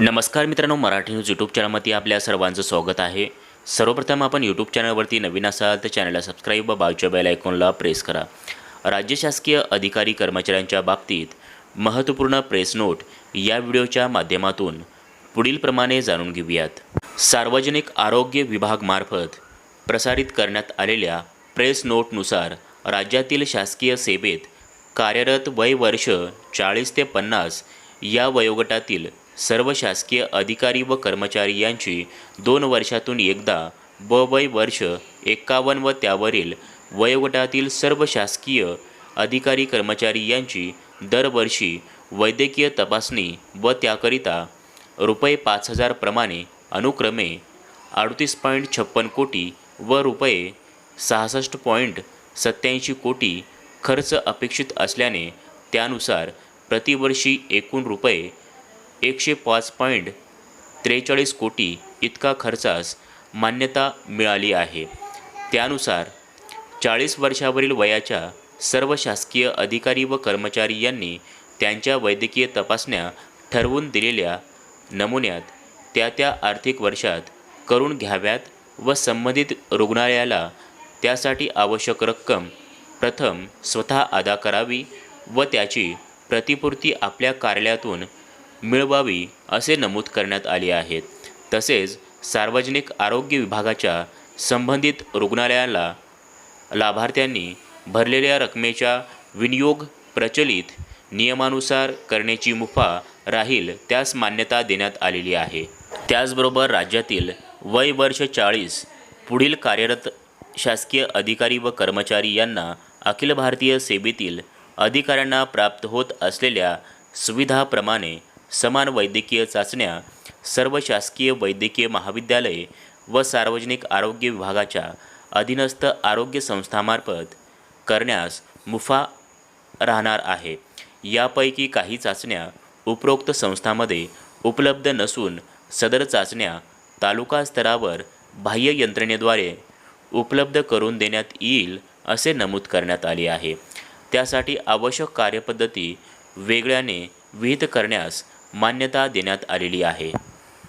नमस्कार मित्रांनो Marathi news YouTube चॅनलमध्ये आपल्या सर्वांचं स्वागत आहे. सर्वप्रथम आपण यूट्यूब चॅनलवरती नवीन असाल तर चॅनलला सबस्क्राईब व बाजूच्या बेल आयकॉनला प्रेस करा. राज्य शासकीय अधिकारी कर्मचाऱ्यांच्या बाबतीत महत्त्वपूर्ण प्रेस नोट या व्हिडिओच्या माध्यमातून पुढीलप्रमाणे जाणून घेऊयात. सार्वजनिक आरोग्य विभागमार्फत प्रसारित करण्यात आलेल्या प्रेस नोटनुसार राज्यातील शासकीय सेवेत कार्यरत वय वर्ष चाळीस ते पन्नास या वयोगटातील सर्व शासकीय अधिकारी व कर्मचारी यांची दोन वर्षातून एकदा ब वय वर्ष एक्कावन्न व त्यावरील वयोगटातील सर्व शासकीय अधिकारी कर्मचारी यांची दरवर्षी वैद्यकीय तपासणी व त्याकरिता रुपये पाच हजार प्रमाणे अनुक्रमे अडतीस पॉईंट छप्पन कोटी व रुपये सहासष्ट पॉईंट सत्याऐंशी कोटी खर्च अपेक्षित असल्याने त्यानुसार प्रतिवर्षी एकूण रुपये एकशे पाच पॉईंट त्रेचाळीस कोटी इतका खर्चास मान्यता मिळाली आहे. त्यानुसार चाळीस वर्षावरील वयाच्या सर्व शासकीय अधिकारी व कर्मचारी यांनी त्यांच्या वैद्यकीय तपासण्या ठरवून दिलेल्या नमुन्यात त्या त्या आर्थिक वर्षात करून घ्याव्यात व संबंधित रुग्णालयाला त्यासाठी आवश्यक रक्कम प्रथम स्वतः अदा करावी व त्याची प्रतिपूर्ती आपल्या कार्यालयातून मिळवावी असे नमूद करण्यात आले आहेत. तसेच सार्वजनिक आरोग्य विभागाच्या संबंधित रुग्णालयाला लाभार्थ्यांनी भरलेल्या रकमेच्या विनियोग प्रचलित नियमानुसार करण्याची मुफा राहील त्यास मान्यता देण्यात आलेली आहे. त्याचबरोबर राज्यातील वय वर्ष चाळीस पुढील कार्यरत शासकीय अधिकारी व कर्मचारी यांना अखिल भारतीय सेवेतील अधिकाऱ्यांना प्राप्त होत असलेल्या सुविधाप्रमाणे समान वैद्यकीय चाचण्या सर्व शासकीय वैद्यकीय महाविद्यालये व सार्वजनिक आरोग्य विभागाच्या अधीनस्थ आरोग्य संस्थामार्फत करण्यास मुफा राहणार आहे. यापैकी काही चाचण्या उपरोक्त संस्थांमध्ये उपलब्ध नसून सदर चाचण्या तालुका स्तरावर बाह्य यंत्रणेद्वारे उपलब्ध करून देण्यात येईल असे नमूद करण्यात आले आहे. त्यासाठी आवश्यक कार्यपद्धती वेगळ्याने विहित करण्यास मान्यता देण्यात आलेली आहे.